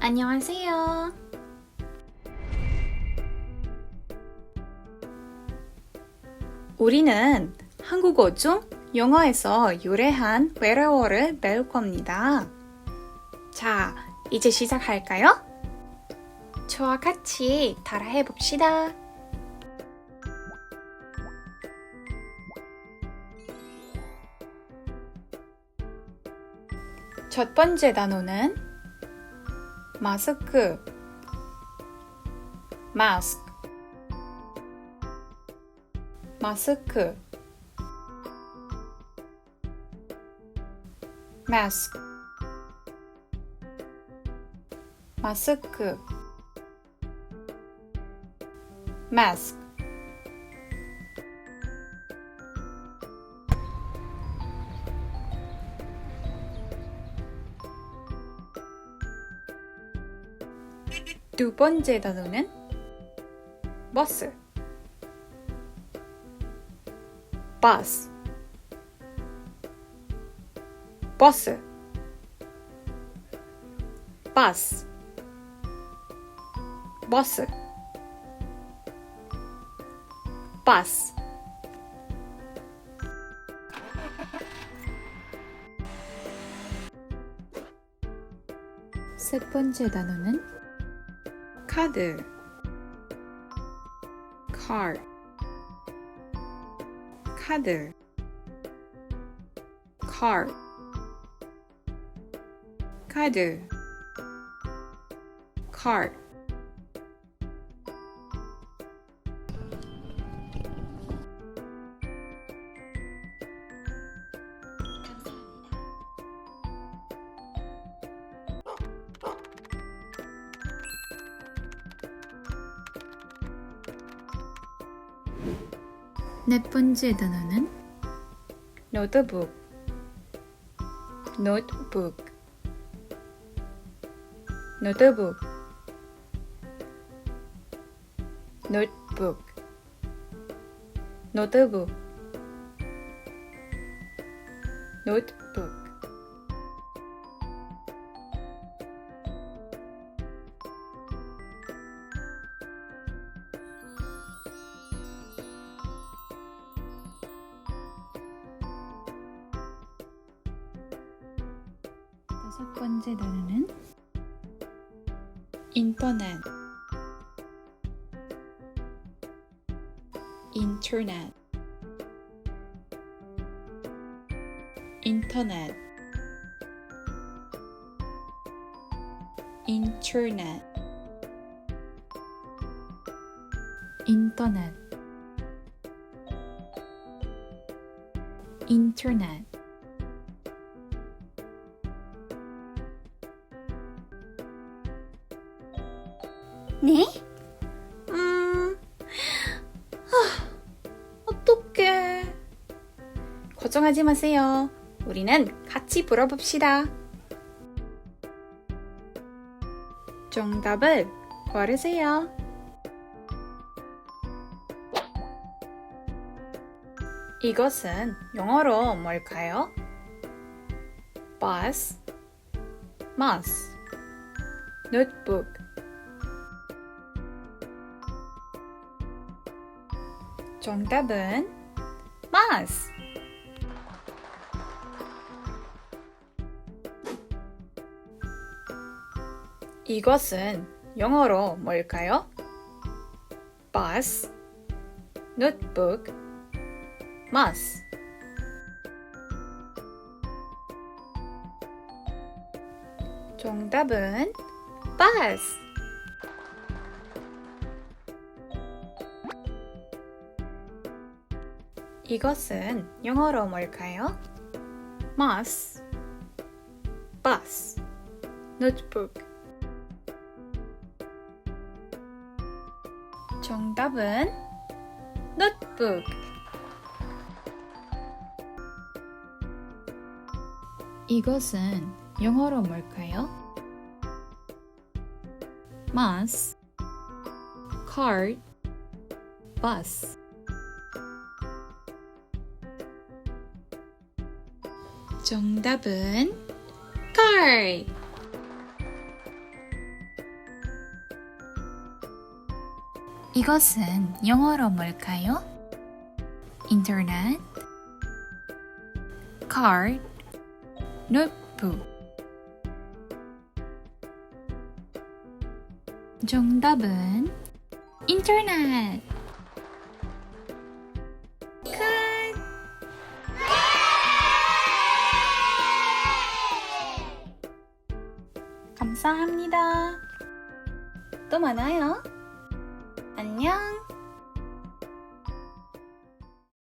안녕하세요. 우리는 한국어 중 영어에서 유래한 외래어를 배울 겁니다. 자, 이제 시작할까요? 저와 같이 따라해 봅시다. 첫 번째 단어는 마스크, 마스크, 마스크, 마스크, 마스크, 마스크. 두 번째 단어는? 버스. 버스. 버스. 버스. 버스. 버스. 세 번째 단어는 카드 card 카드 card 카드 card 네 번째 단어는? 노트북. 노트북. 노트북. 노트북. 노트북. 노트북 다섯 번째 단어는 인터넷. 인터넷. 인터넷. 인터넷. 인터넷. 인터넷 네? 음, 아, 어떡해. 걱정하지 마세요. 우리는 같이 불어봅시다. 정답을 고르세요. 이것은 영어로 뭘까요? bus, bus, notebook, 정답은 bus. 이것은 영어로 뭘까요? bus, notebook, bus. 정답은 bus. 이것은 영어로 뭘까요? bus, bus, notebook. 정답은 notebook. 이것은 영어로 뭘까요? bus, card, bus. 정답은 car. 이것은 영어로 뭘까요? 인터넷, card, 노트북. 정답은 인터넷. 감사합니다. 또 만나요. 안녕.